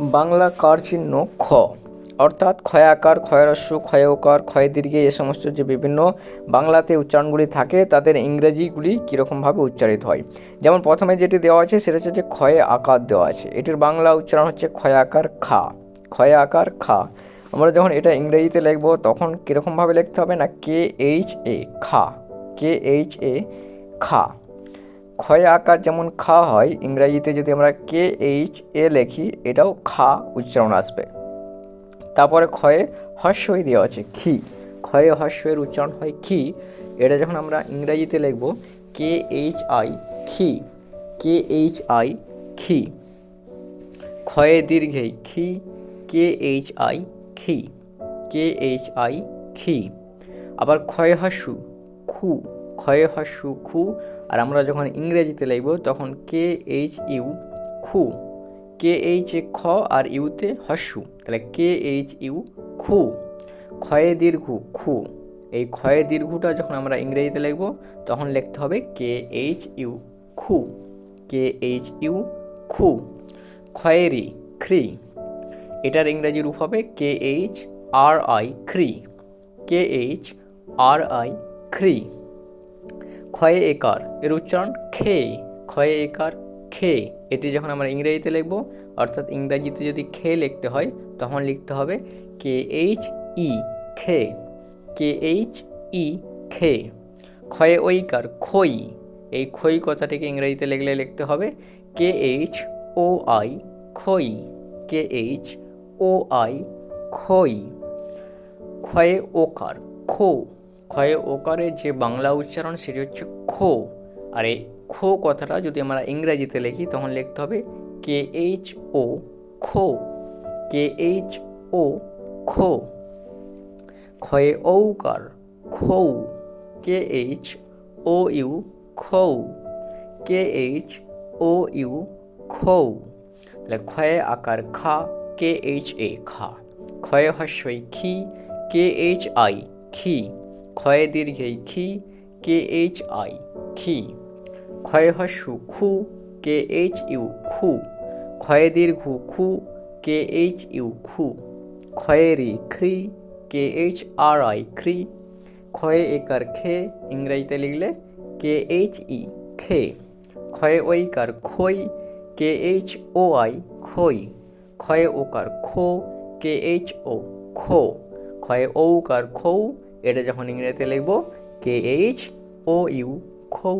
বাংলা কার চিহ্ন খ। অর্থাৎ ক্ষয়াকার ক্ষয়রস্য ক্ষয়কার ক্ষয় দীর্ঘে এ সমস্ত যে বিভিন্ন বাংলাতে উচ্চারণগুলি থাকে, তাদের ইংরেজিগুলি কীরকমভাবে উচ্চারিত হয়। যেমন প্রথমে যেটি দেওয়া আছে, সেটা হচ্ছে যে ক্ষয়ে আকার দেওয়া আছে। এটির বাংলা উচ্চারণ হচ্ছে ক্ষয়াকার খা। ক্ষয় আকার খা। আমরা যখন এটা ইংরেজিতে লিখব, তখন কীরকমভাবে লিখতে হবে না? কে এইচ এ, খা। কে এইচ এ, খা। ক্ষয় আকার যেমন খা হয়, ইংরাজিতে যদি আমরা কে এইচ এ লেখি, এটাও খা উচ্চারণ আসবে। তারপরে ক্ষয়ে হর্ষই দেওয়া আছে খি ক্ষয়ে হর্ষের উচ্চারণ হয় খি এটা যখন আমরা ইংরাজিতে লিখব, কে এইচ আই খি কে এইচ আই খি ক্ষয়ে দীর্ঘে খি কে এইচ আই খি কে এইচ আই খি আবার ক্ষয় হাসু খু। ক্ষয়ে হাসু খু, আর আমরা যখন ইংরেজিতে লিখব তখন কে এইচ ইউ খু। কে এইচ এ খ আর ইউতে হস্যু তাহলে কে এইচ ইউ খু। ক্ষয়ে দীর্ঘ খু। এই ক্ষয়ে দীর্ঘটা যখন আমরা ইংরেজিতে লিখব তখন লিখতে হবে কে এইচ ইউ খু। কে এইচ ইউ খু। ক্ষয়েরি খ্রি এটার ইংরেজি রূপ হবে কে এইচ আর আই খ্রি কে এইচ আর আই খ্রি ক্ষয়ে একার। এর উচ্চারণ খে, ক্ষয়ে একার, খে। এটি যখন আমরা ইংরেজিতে লিখব, অর্থাৎ ইংরাজিতে যদি খে লিখতে হয়, তখন লিখতে হবে কে এইচ ই, খে। কে এইচ ই, খে। ক্ষয়ে ঐকার, খই। এই খই কথাটিকে ইংরেজিতে লিখলে লিখতে হবে কে এইচ ও আই, খই। কে এইচ ও আই, খই। ক্ষয়ে ওকার, খো। ক্ষয়ে ওকারের যে বাংলা উচ্চারণ সেটি হচ্ছে খো। আর এই খো কথাটা যদি আমরা ইংরেজিতে লিখি, তখন লিখতে হবে কে এইচ ও, খো। কে এইচ ও, খো। ক্ষয়ে ঔকার, খৌ। কে এইচ ও ইউ, খৌ। কে এইচ ও ইউ, খৌ। তাহলে ক্ষয়ে আকার খা, কে এইচ এ খা। ক্ষয়ে হস্যই খি, কে এইচ আই, খি। ক্ষয়ে দীর্ঘেই খি কে এইচ আই খি। ক্ষয়ে হস্যু খু কে এইচ ইউ খু। ক্ষয়ে দীর্ঘ খু কে এইচ ইউ খু। ক্ষয়েরি খ্রি কে এইচ আর আই খ্রি ক্ষয়ে একার খে, ইংরেজিতে লিখলে কে এইচ ই খে। ক্ষয়ে ঐকার খই কে এইচ ও আই খই। ক্ষয়ে ওকার খো কে এইচ ও খো। ক্ষয়ে ঔকার খৌ এটা যখন ইংরেজিতে লিখব কে এইচ ও ইউ খৌ।